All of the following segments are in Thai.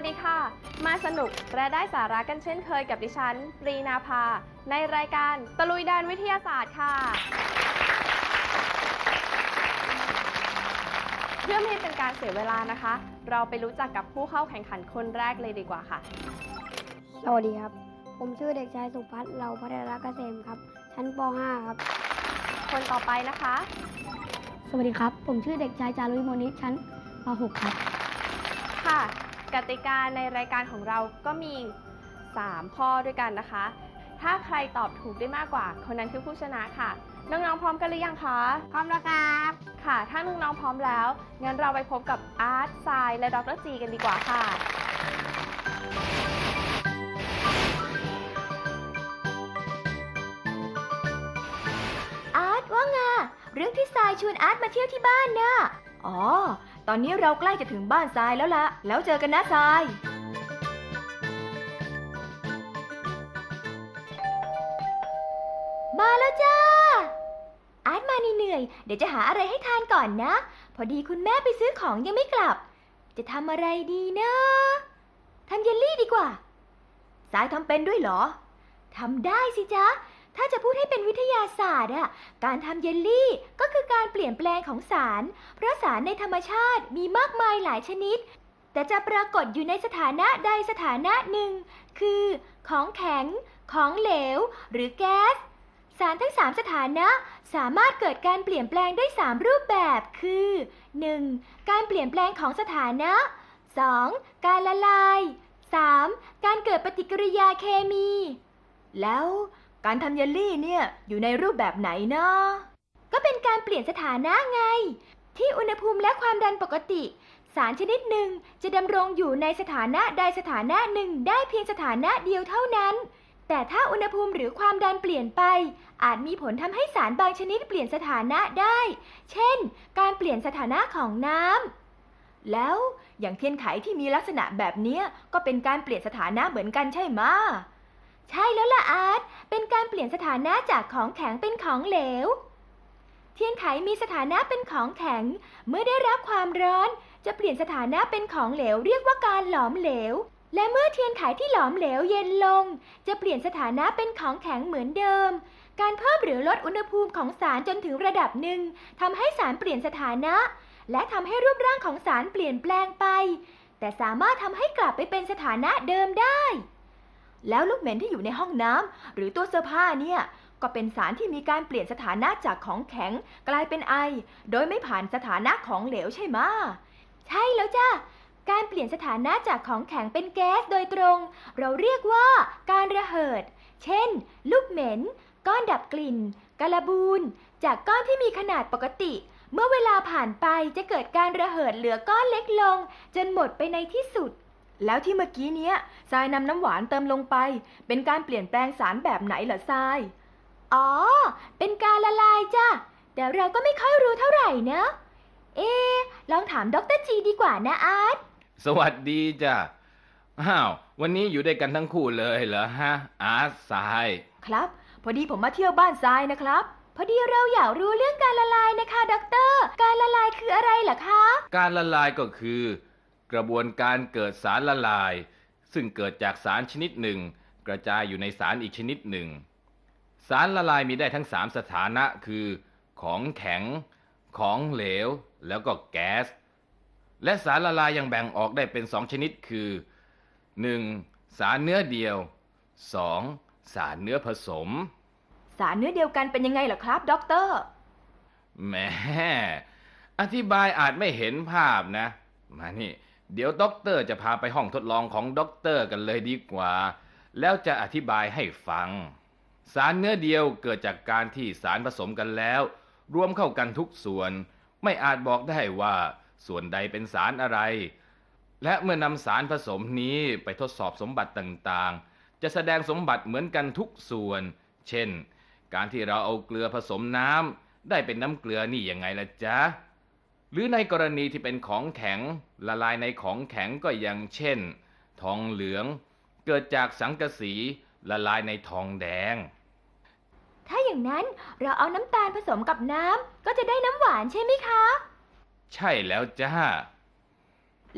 วัสดีค่ะ มาสนุกและได้สาระกันเช่นเคยกับดิฉันปรีนาภา ในรายการตะลุยแดนวิทยาศาสตร์ค่ะ เพื่อไม่ให้เป็นการเสียเวลานะคะ เราไปรู้จักกับผู้เข้าแข่งขันคนแรกเลยดีกว่าค่ะ สวัสดีครับ ผมชื่อเด็กชายสุพัฒน์เราพัฒนาเกษมครับ ชั้นป .5 ครับ คนต่อไปนะคะ สวัสดีครับ ผมชื่อเด็กชายจารุวิโมนิชั้นป .6 ครับค่ะ กติกาในรายการของเราก็มี 3 ข้อด้วยกันนะคะ ถ้าใครตอบถูกได้มากกว่า คนนั้นคือผู้ชนะค่ะ น้องๆพร้อมกันหรือยังคะ พร้อมแล้วครับ ค่ะ ถ้าน้องๆพร้อมแล้ว งั้นเราไปพบกับอาร์ตทรายและดรจีกันดีกว่าค่ะ อาร์ตว่าไงเรื่องที่ทรายชวนอาร์ตมาเที่ยวที่บ้านน่ะ อ๋อ ตอนนี้เราใกล้จะถึงบ้านทรายแล้วละแล้วเจอกันนะทราย มาแล้วจ้า อาร์ตมาเหนื่อยๆเดี๋ยวจะหาอะไรให้ทานก่อนนะ พอดีคุณแม่ไปซื้อของยังไม่กลับ จะทำอะไรดีนะทำเยลลี่ดีกว่า สายทำเป็นด้วยเหรอ ทำได้สิจ๊ะ ถ้าจะพูดให้เป็นวิทยาศาสตร์อะการทำเยลลี่ก็คือการเปลี่ยนแปลงของสาร เพราะสารในธรรมชาติมีมากมายหลายชนิด แต่จะปรากฏอยู่ในสถานะใดสถานะหนึ่ง คือ ของแข็ง ของเหลว หรือแก๊ส สารทั้ง 3 สถานะสามารถเกิดการเปลี่ยนแปลงได้ 3 รูปแบบ คือ 1. การเปลี่ยนแปลงของสถานะ 2. การละลาย 3. การเกิดปฏิกิริยาเคมี แล้ว การทำเยลลี่เนี่ยอยู่ในรูปแบบไหนนะก็เป็นการเปลี่ยนสถานะไง ที่อุณหภูมิและความดันปกติ สารชนิดหนึ่งจะดำรงอยู่ในสถานะใดสถานะหนึ่งได้เพียงสถานะเดียวเท่านั้น แต่ถ้าอุณหภูมิหรือความดันเปลี่ยนไป อาจมีผลทำให้สารบางชนิดเปลี่ยนสถานะได้ เช่น การเปลี่ยนสถานะของน้ำแล้วอย่างเทียนไขที่มีลักษณะแบบนี้ก็เป็นการเปลี่ยนสถานะเหมือนกันใช่ไหม ใช่แล้วล่ะอาร์ต เป็นการเปลี่ยนสถานะจากของแข็งเป็นของเหลว เทียนไขมีสถานะเป็นของแข็ง เมื่อได้รับความร้อน จะเปลี่ยนสถานะเป็นของเหลวเรียกว่าการหลอมเหลว และเมื่อเทียนไขที่หลอมเหลวเย็นลง จะเปลี่ยนสถานะเป็นของแข็งเหมือนเดิม การเพิ่มหรือลดอุณหภูมิของสารจนถึงระดับหนึ่งทำให้สารเปลี่ยนสถานะ และทำให้รูปร่างของสารเปลี่ยนแปลงไป แต่สามารถทำให้กลับไปเป็นสถานะเดิมได้ แล้วลูกเหม็นที่อยู่ในห้องน้ำหรือตัวเสื้อผ้าเนี่ยก็เป็นสารที่มีการเปลี่ยนสถานะจากของแข็งกลายเป็นไอ โดยไม่ผ่านสถานะของเหลวใช่ไหมใช่แล้วจ้ะการเปลี่ยนสถานะจากของแข็งเป็นแก๊สโดยตรง เราเรียกว่าการระเหิด เช่น ลูกเหม็น ก้อนดับกลิ่นกาลาบูนจากก้อนที่มีขนาดปกติ เมื่อเวลาผ่านไปจะเกิดการระเหิดเหลือก้อนเล็กลง จนหมดไปในที่สุด แล้วที่เมื่อกี้เนี้ยทรายนำน้ำหวานเติมลงไป เป็นการเปลี่ยนแปลงสารแบบไหนเหรอทราย อ๋อ เป็นการละลายจ้ะ แต่เราก็ไม่ค่อยรู้เท่าไหร่นะ เอะลองถามดรจีดีกว่านะอาร์ตสวัสดีจ้ะ อ้าว วันนี้อยู่ด้วยกันทั้งคู่เลยเหรอฮะ อาร์ตสาย ครับ พอดีผมมาเที่ยวบ้านทรายนะครับ พอดีเราอยากรู้เรื่องการละลายนะคะ ดร การละลายคืออะไรเหรอคะ การละลายก็คือ กระบวนการเกิดสารละลาย ซึ่งเกิดจากสารชนิดหนึ่ง กระจายอยู่ในสารอีกชนิดหนึ่ง สารละลายมีได้ทั้งสามสถานะคือ ของแข็ง ของเหลว แล้วก็แก๊ส และสารละลายยังแบ่งออกได้เป็นสองชนิดคือ 1. สารเนื้อเดียว 2. สารเนื้อผสม สารเนื้อเดียวกันเป็นยังไงเหรอครับดรแหมอธิบายอาจไม่เห็นภาพนะ มานี่ เดี๋ยวด็อกเตอร์จะพาไปห้องทดลองของด็อกเตอร์กันเลยดีกว่า แล้วจะอธิบายให้ฟัง สารเนื้อเดียวเกิดจากการที่สารผสมกันแล้ว รวมเข้ากันทุกส่วน ไม่อาจบอกได้ว่าส่วนใดเป็นสารอะไร และเมื่อนำสารผสมนี้ไปทดสอบสมบัติต่างๆ จะแสดงสมบัติเหมือนกันทุกส่วน เช่น การที่เราเอาเกลือผสมน้ำได้เป็นน้ำเกลือนี่ยังไงล่ะจ๊ะ หรือในกรณีที่เป็นของแข็งละลายในของแข็งก็อย่างเช่น ทองเหลือง เกิดจากสังกะสีละลายในทองแดง ถ้าอย่างนั้นเราเอาน้ำตาลผสมกับน้ำก็จะได้น้ำหวานใช่ไหมคะ ใช่แล้วจ้า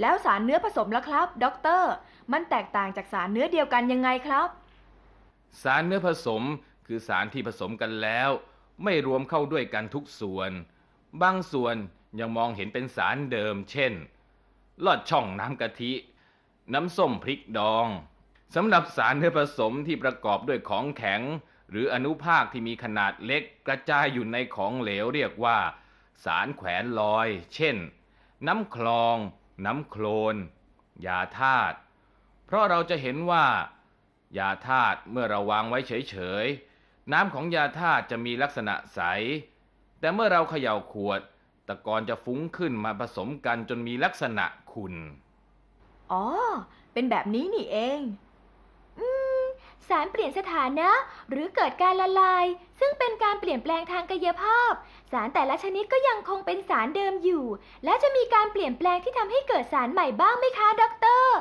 แล้วสารเนื้อผสมล่ะครับ ด็อกเตอร์ มันแตกต่างจากสารเนื้อเดียวกันยังไงครับ สารเนื้อผสมคือสารที่ผสมกันแล้ว ไม่รวมเข้าด้วยกันทุกส่วน บางส่วน ยังมองเห็นเป็นสารเดิม เช่น ลอดช่องน้ำกะทิ น้ำส้มพริกดองสำหรับสารเนื้อผสมที่ประกอบด้วยของแข็ง หรืออนุภาคที่มีขนาดเล็กกระจายอยู่ในของเหลวเรียกว่า สารแขวนลอย เช่น น้ำคลอง น้ำโคลนยาธาตุเพราะเราจะเห็นว่ายาธาตุเมื่อเราวางไว้เฉยๆน้ำของยาธาตุจะมีลักษณะใส แต่เมื่อเราเขย่าขวด ตะกอนจะฟุ้งขึ้นมาผสมกันจนมีลักษณะขุ่น อ๋อ เป็นแบบนี้นี่เอง อืม สารเปลี่ยนสถานะ หรือเกิดการละลาย ซึ่งเป็นการเปลี่ยนแปลงทางกายภาพ สารแต่ละชนิดก็ยังคงเป็นสารเดิมอยู่ และจะมีการเปลี่ยนแปลงที่ทำให้เกิดสารใหม่บ้างไหมคะด็อกเตอร์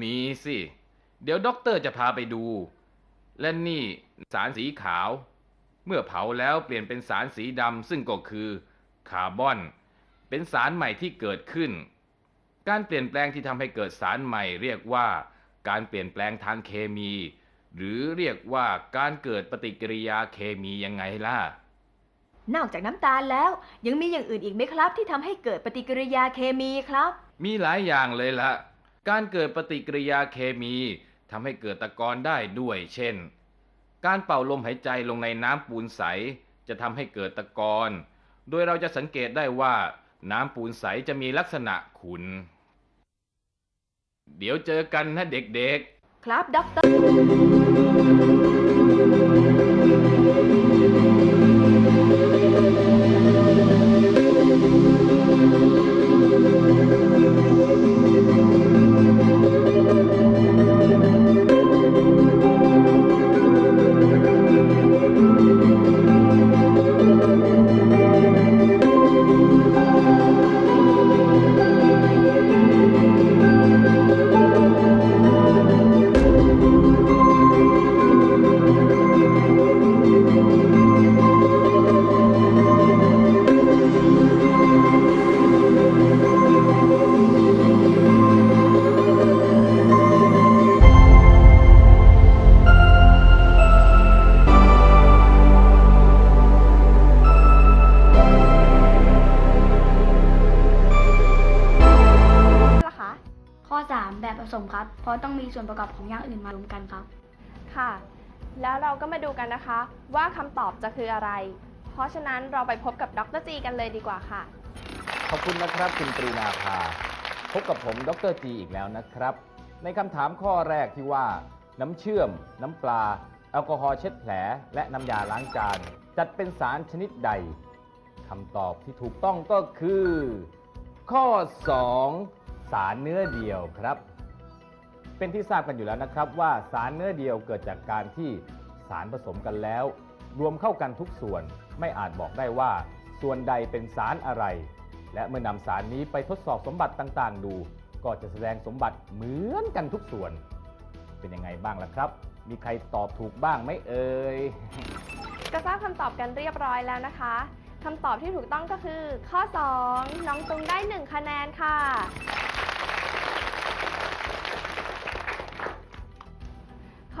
มีสิ เดี๋ยวด็อกเตอร์จะพาไปดู และนี่สารสีขาว เมื่อเผาแล้วเปลี่ยนเป็นสารสีดำซึ่งก็คือ คาร์บอน เป็นสารใหม่ที่เกิดขึ้น การเปลี่ยนแปลงที่ทำให้เกิดสารใหม่เรียกว่า การเปลี่ยนแปลงทางเคมี หรือเรียกว่าการเกิดปฏิกิริยาเคมียังไงล่ะ นอกจากน้ำตาลแล้ว ยังมีอย่างอื่นอีกไหมครับ ที่ทำให้เกิดปฏิกิริยาเคมีครับ มีหลายอย่างเลยละการเกิดปฏิกิริยาเคมีทำให้เกิดตะกอนได้ด้วย เช่น การเป่าลมหายใจลงในน้ำปูนใส จะทำให้เกิดตะกอน โดยเราจะสังเกตได้ว่าน้ำปูนใสจะมีลักษณะขุ่นเดี๋ยวเจอกันนะเด็กๆ ครับด็อกเตอร์ จะคืออะไร เพราะฉะนั้นเราไปพบกับดรจีกันเลยดีกว่าค่ะ ขอบคุณนะครับคุณปรีนาภาพบกับผมดรจีอีกแล้วนะครับ ในคำถามข้อแรกที่ว่า น้ำเชื่อม น้ำปลา แอลกอฮอล์เช็ดแผล และน้ำยาล้างจาน จัดเป็นสารชนิดใดคำตอบที่ถูกต้องก็คือ ข้อ 2 สารเนื้อเดียวครับ เป็นที่ทราบกันอยู่แล้วนะครับว่าสารเนื้อเดียวเกิดจากการที่สารผสมกันแล้ว รวมเข้ากันทุกส่วนไม่อาจบอกได้ว่า ส่วนใดเป็นสารอะไร และเมื่อนำสารนี้ไปทดสอบสมบัติต่างๆ ดู ก็จะแสดงสมบัติเหมือนกันทุกส่วน เป็นยังไงบ้างล่ะครับ มีใครตอบถูกบ้างไหมเอ่ยก็ทราบคำตอบกันเรียบร้อยแล้วนะคะคำตอบที่ถูกต้องก็คือ ข้อ 2 น้องตุงได้ 1 คะแนนค่ะ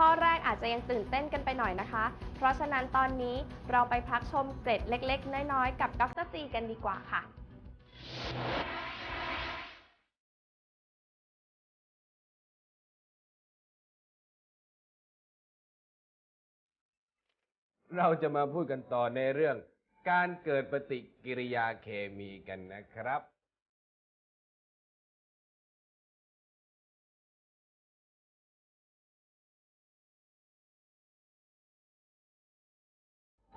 ข้อแรกอาจจะยังตื่นเต้นกันไปหน่อยนะคะ เพราะฉะนั้นตอนนี้เราไปพักชมเกร็ดเล็ก ๆ น้อย ๆ กับดรจีกันดีกว่าค่ะ เราจะมาพูดกันต่อในเรื่อง การเกิดปฏิกิริยาเคมีกันนะครับ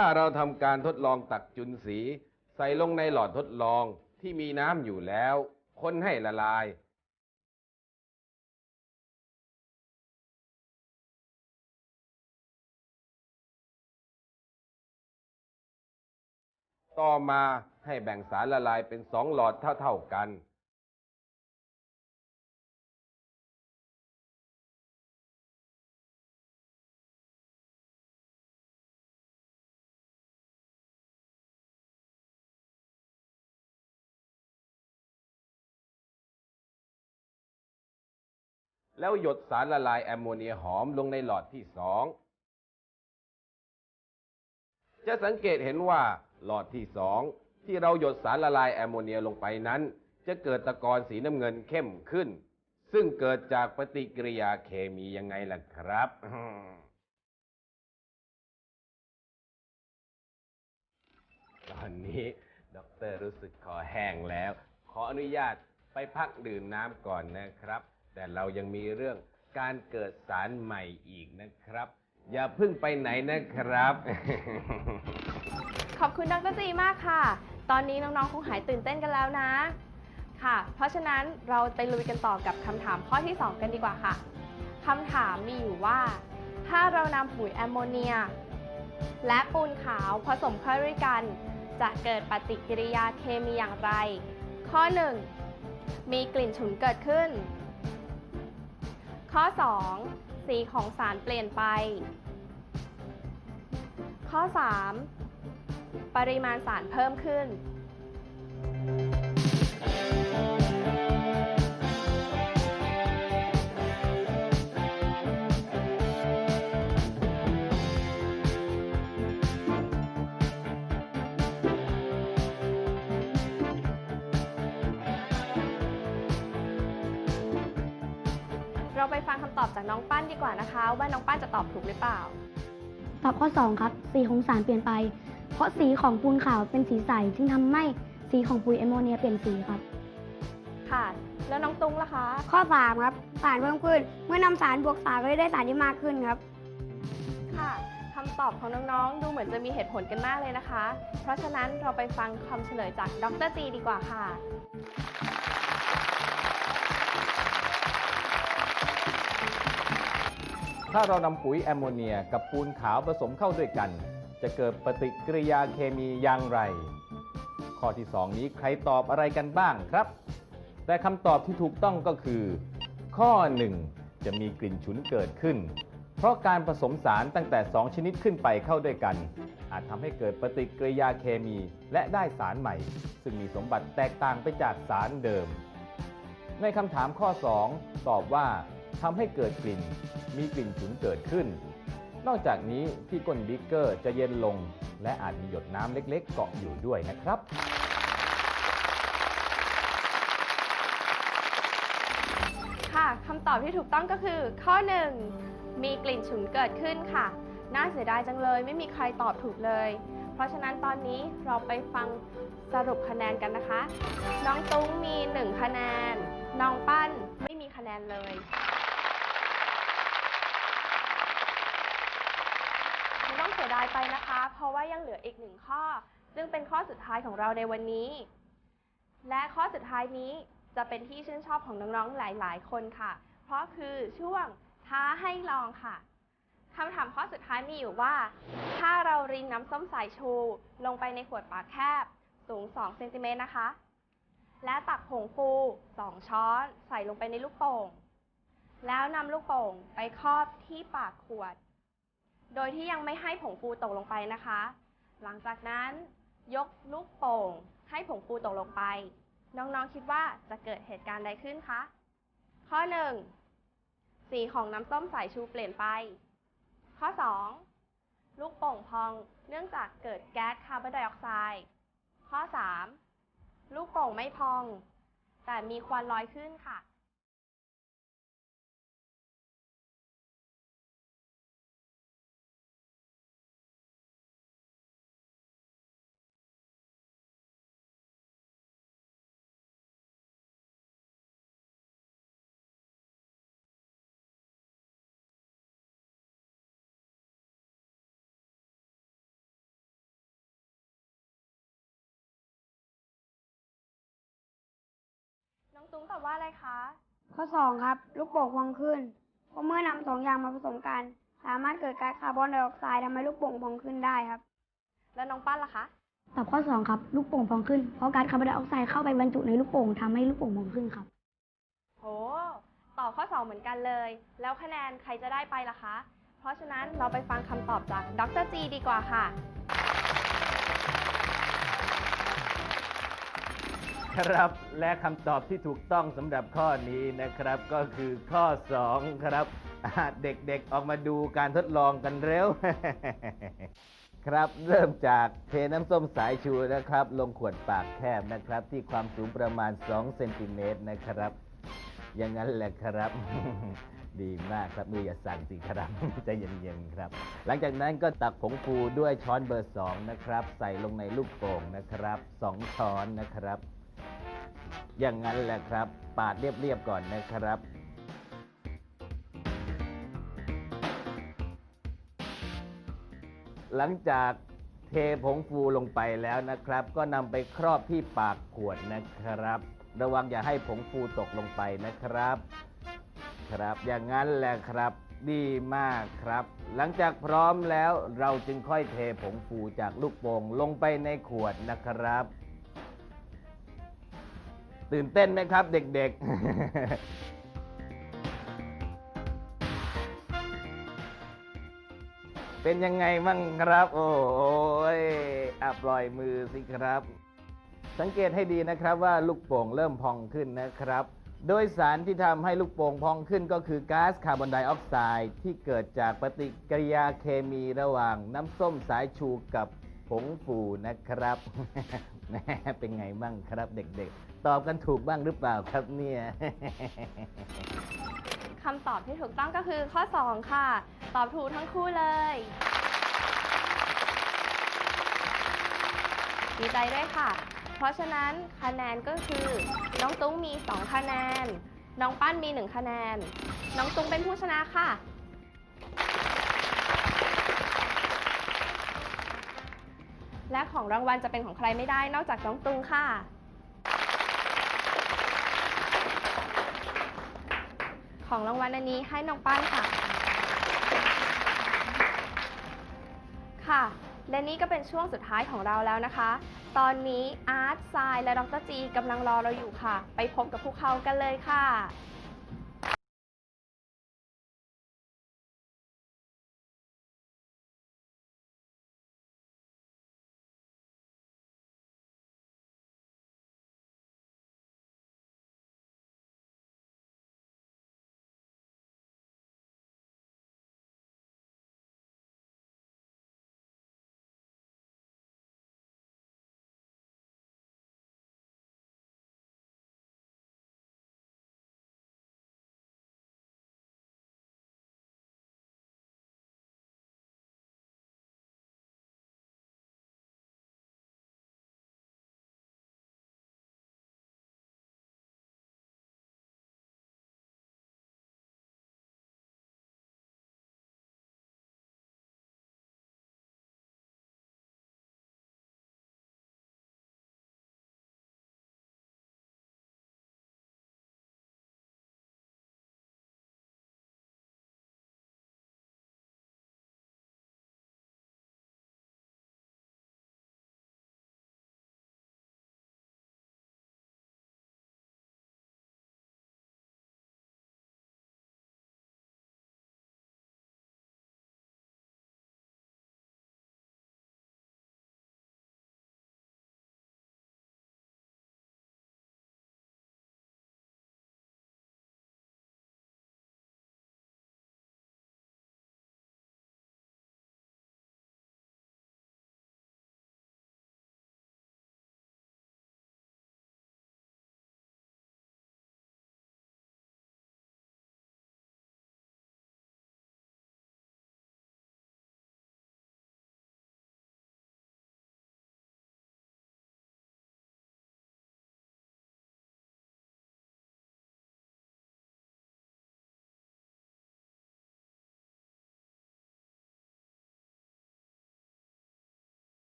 ถ้าเราทำการทดลองตักจุลสี ใส่ลงในหลอดทดลองที่มีน้ำอยู่แล้ว คนให้ละลาย ต่อมาให้แบ่งสารละลายเป็นสองหลอดเท่าๆกัน แล้วหยดสารละลายแอมโมเนียหอมลงในหลอดที่สองจะสังเกตเห็นว่าหลอดที่สองที่เราหยดสารละลายแอมโมเนียลงไปนั้น จะเกิดตะกอนสีน้ำเงินเข้มขึ้น ซึ่งเกิดจากปฏิกิริยาเคมียังไงล่ะครับ ตอนนี้ด็อกเตอร์รู้สึกคอแห้งแล้ว ขออนุญาตไปพักดื่มน้ำก่อนนะครับ แต่เรายังมีเรื่องการเกิดสารใหม่อีกนะครับ อย่าเพิ่งไปไหนนะครับ ขอบคุณดรจีมากค่ะ ตอนนี้น้องๆคงหายตื่นเต้นกันแล้วนะ ค่ะ เพราะฉะนั้นเราไปลุยกันต่อกับคำถามข้อที่ 2 กันดีกว่าค่ะคำถามมีอยู่ว่า ถ้าเรานำปุ๋ยแอมโมเนีย และปูนขาวผสมเข้าด้วยกัน จะเกิดปฏิกิริยาเคมีอย่างไร ข้อ 1 มีกลิ่นฉุนเกิดขึ้น ข้อ 2 สีของสารเปลี่ยนไป ข้อ 3 ปริมาณสารเพิ่มขึ้น จากน้องปั้นดีกว่านะคะ ว่าน้องปั้นจะตอบถูกหรือเปล่า ตอบข้อ 2 ครับ สีของสารเปลี่ยนไป เพราะสีของปูนขาวเป็นสีใสจึงทำให้สีของปุ๋ยแอมโมเนียเปลี่ยนสีครับ ค่ะ แล้วน้องตุ้งล่ะคะ ข้อ 3 ครับ สารเพิ่มขึ้น เมื่อนำสารบวกสารก็จะได้สารที่มากขึ้นครับ ค่ะคำตอบของน้องๆ ดูเหมือนจะมีเหตุผลกันมากเลยนะคะ เพราะฉะนั้นเราไปฟังคำเฉลยจากดรตีดีกว่าค่ะ ถ้าเรานำปุ๋ยแอมโมเนียกับปูนขาวผสมเข้าด้วยกัน จะเกิดปฏิกิริยาเคมีอย่างไร ข้อที่ 2 นี้ใครตอบอะไรกันบ้างครับ แต่คำตอบที่ถูกต้องก็คือ ข้อ 1 จะมีกลิ่นฉุนเกิดขึ้น เพราะการผสมสารตั้งแต่ 2 ชนิดขึ้นไปเข้าด้วยกัน อาจทำให้เกิดปฏิกิริยาเคมีและได้สารใหม่ ซึ่งมีสมบัติแตกต่างไปจากสารเดิม ในคำถามข้อ 2 ตอบว่า ทำให้เกิดกลิ่น มีกลิ่นฉุนเกิดขึ้น นอกจากนี้ที่ก้นบิ๊กเกอร์จะเย็นลง และอาจมีหยดน้ำเล็กๆ เกาะอยู่ด้วยนะครับ ค่ะคำตอบที่ถูกต้องก็คือข้อ 1 มีกลิ่นฉุนเกิดขึ้นค่ะ น่าเสียดายจังเลย ไม่มีใครตอบถูกเลย เพราะฉะนั้นตอนนี้เราไปฟังสรุปคะแนนกันนะคะ น้องตุ้งมี 1 คะแนน น้องปั้นไม่มีคะแนนเลย ไม่ ต้องเสียดายไปนะคะ เพราะว่ายังเหลืออีกหนึ่งข้อ ซึ่งเป็นข้อสุดท้ายของเราในวันนี้ และข้อสุดท้ายนี้จะเป็นที่ชื่นชอบของน้องๆหลาย ๆ คนค่ะ เพราะคือช่วงท้าให้ลองค่ะคำถามข้อสุดท้ายมีอยู่ว่า ถ้าเรารินน้ำส้มสายชู ลงไปในขวดปากแคบ สูง 2 เซนติเมตรนะคะ และตักผงฟู 2 ช้อน ใส่ลงไปในลูกโป่ง แล้วนำลูกโป่งไปครอบที่ปากขวด โดยที่ยังไม่ให้ผงฟูตกลงไปนะคะ หลังจากนั้นยกลูกโป่งให้ผงฟูตกลงไป น้องๆคิดว่าจะเกิดเหตุการณ์ใดขึ้นคะ ข้อ 1 สีของน้ำส้มสายชูเปลี่ยนไป ข้อ 2 ลูกโป่งพองเนื่องจากเกิดแก๊สคาร์บอนไดออกไซด์ ข้อ 3 ลูกโป่งไม่พอง แต่มีควันลอยขึ้นค่ะ ตุ้งตอบว่าอะไรคะ ข้อ 2 ครับ ลูกโป่งพองขึ้น เพราะเมื่อนำสองอย่างมาผสมกัน สามารถเกิดก๊าซคาร์บอนไดออกไซด์ทำให้ลูกโป่งพองขึ้นได้ครับ แล้วน้องปั้นล่ะคะ ตอบข้อ 2 ครับ ลูกโป่งพองขึ้น เพราะก๊าซคาร์บอนไดออกไซด์เข้าไปบรรจุในลูกโป่งทำให้ลูกโป่งพองขึ้นครับ โห ตอบข้อ 2 เหมือนกันเลย แล้วคะแนนใครจะได้ไปล่ะคะ เพราะฉะนั้นเราไปฟังคำตอบจากดรจีดีกว่าค่ะ ครับ และคำตอบที่ถูกต้องสำหรับข้อนี้นะครับก็คือข้อ 2 ครับเด็กๆออกมาดูการทดลองกันเร็ว ครับเริ่มจากเทน้ำส้มสายชูนะครับ ลงขวดปากแคบนะครับ ที่ความสูงประมาณ 2 เซนติเมตรนะครับ อย่างนั้นแหละครับดีมากครับมืออย่าสั่นสิครับใจเย็นๆครับ หลังจากนั้นก็ตักผงฟูด้วยช้อนเบอร์สองนะครับ ใส่ลงในลูกโป่งนะครับสองช้อนนะครับ อย่างนั้นแหละครับ ปาดเรียบๆก่อนนะครับ หลังจากเทผงฟูลงไปแล้วนะครับ ก็นำไปครอบที่ปากขวดนะครับ ระวังอย่าให้ผงฟูตกลงไปนะครับ ครับ อย่างนั้นแหละครับ ดีมากครับ หลังจากพร้อมแล้วเราจึงค่อยเทผงฟูจากลูกโป่งลงไปในขวดนะครับ ตื่นเต้นไหมครับเด็กๆ เป็นยังไงมั่งครับ โอ้ยอะปล่อยมือสิครับ สังเกตให้ดีนะครับว่าลูกโป่งเริ่มพองขึ้นนะครับ โดยสารที่ทำให้ลูกโป่งพองขึ้นก็คือก๊าซคาร์บอนไดออกไซด์ที่เกิดจากปฏิกิริยาเคมีระหว่างน้ำส้มสายชูกับผงฟูนะครับแม่เป็นไงบ้างครับเด็กๆ ตอบกันถูกบ้างหรือเปล่าครับเนี่ย คำตอบที่ถูกต้องก็คือข้อ 2 ค่ะ ตอบถูกทั้งคู่เลยดีใจด้วยค่ะ เพราะฉะนั้นคะแนนก็คือ น้องตุ้งมี 2 คะแนน น้องปั้นมี 1 คะแนน น้องตุ้งเป็นผู้ชนะค่ะ และของรางวัลจะเป็นของใครไม่ได้นอกจากน้องตุ้งค่ะ ของรางวัลอันนี้ให้น้องปั้นค่ะ ค่ะ และนี่ก็เป็นช่วงสุดท้ายของเราแล้วนะคะ ตอนนี้อาร์ตทรายและดรจีกำลังรอเราอยู่ค่ะ ไปพบกับพวกเขากันเลยค่ะ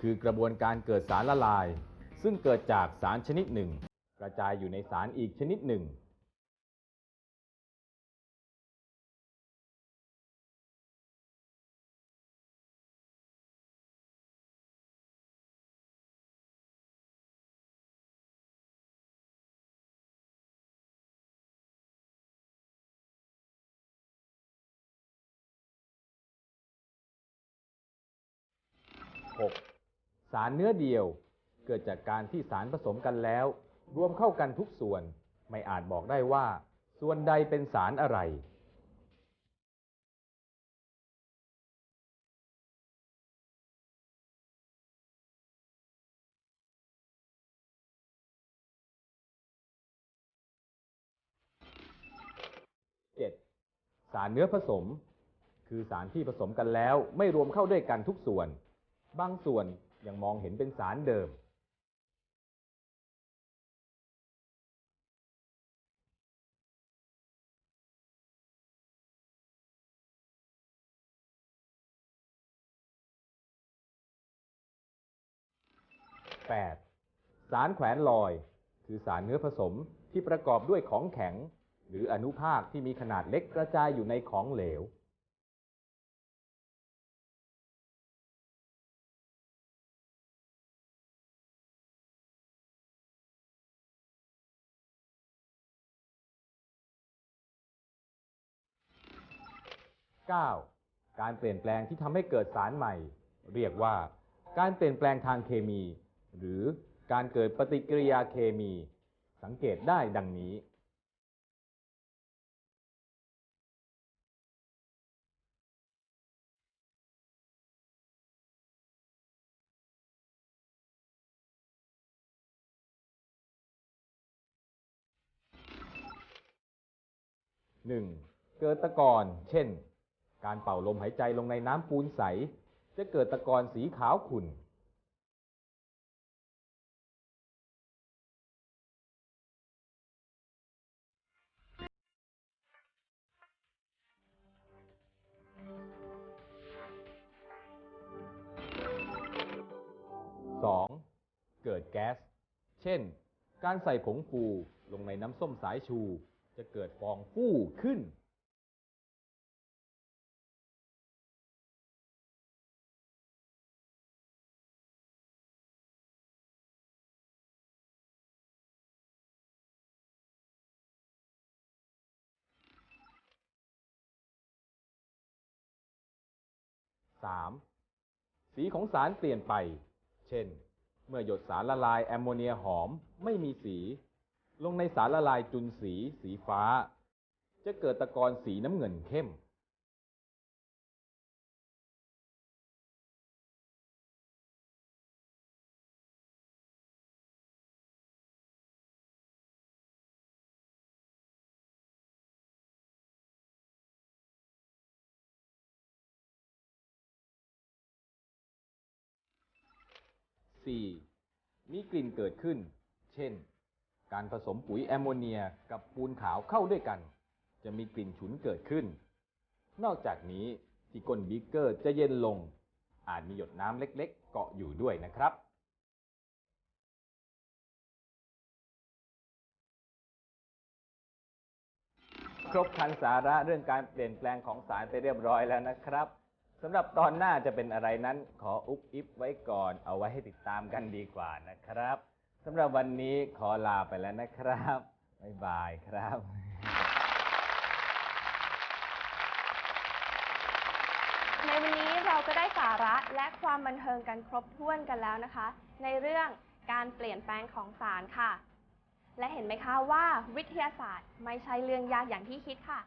คือกระบวนการเกิดสารละลาย ซึ่งเกิดจากสารชนิดหนึ่ง กระจายอยู่ในสารอีกชนิดหนึ่งหก สารเนื้อเดียว เกิดจากการที่สารผสมกันแล้ว รวมเข้ากันทุกส่วนไม่อาจบอกได้ว่า ส่วนใดเป็นสารอะไรสารเนื้อผสม คือสารที่ผสมกันแล้วไม่รวมเข้าด้วยกันทุกส่วน บางส่วน ยังมองเห็นเป็นสารเดิม 8. สารแขวนลอย คือสารเนื้อผสมที่ประกอบด้วยของแข็ง หรืออนุภาคที่มีขนาดเล็กกระจายอยู่ในของเหลว 9. การเปลี่ยนแปลงที่ทำให้เกิดสารใหม่ เรียกว่า การเปลี่ยนแปลงทางเคมี หรือการเกิดปฏิกิริยาเคมี สังเกตได้ดังนี้ 1. เกิดตะกอนเช่น การเป่าลมหายใจลงในน้ำปูนใส จะเกิดตะกอนสีขาวขุ่น 2. เกิดแก๊ส เช่น การใส่ผงฟูลงในน้ำส้มสายชู จะเกิดฟองฟู่ขึ้น 3. สีของสารเปลี่ยนไป เช่น เมื่อหยดสารละลายแอมโมเนียหอมไม่มีสี ลงในสารละลายจุลสีสีฟ้า จะเกิดตะกอนสีน้ำเงินเข้ม 4. มีกลิ่นเกิดขึ้น เช่น การผสมปุ๋ยแอมโมเนียกับปูนขาวเข้าด้วยกัน จะมีกลิ่นฉุนเกิดขึ้น นอกจากนี้ที่ก้นบิ๊กเกอร์จะเย็นลง อาจมีหยดน้ำเล็กๆ เกาะอยู่ด้วยนะครับครบครันสาระเรื่องการเปลี่ยนแปลงของสารไปเรียบร้อยแล้วนะครับ สำหรับตอนหน้าจะเป็นอะไรนั้น ขออุบอิบไว้ก่อน เอาไว้ให้ติดตามกันดีกว่านะครับสำหรับวันนี้ขอลาไปแล้วนะครับบ๊ายบายครับในวันนี้เราก็ได้สาระและความบันเทิงกันครบถ้วนกันแล้วนะคะ ในเรื่องการเปลี่ยนแปลงของสารค่ะ และเห็นไหมคะว่าวิทยาศาสตร์ไม่ใช่เรื่องยากอย่างที่คิดค่ะ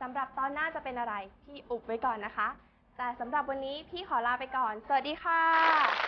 สำหรับตอนหน้าจะเป็นอะไรพี่อุบไว้ก่อนนะคะ แต่สำหรับวันนี้พี่ขอลาไปก่อน สวัสดีค่ะ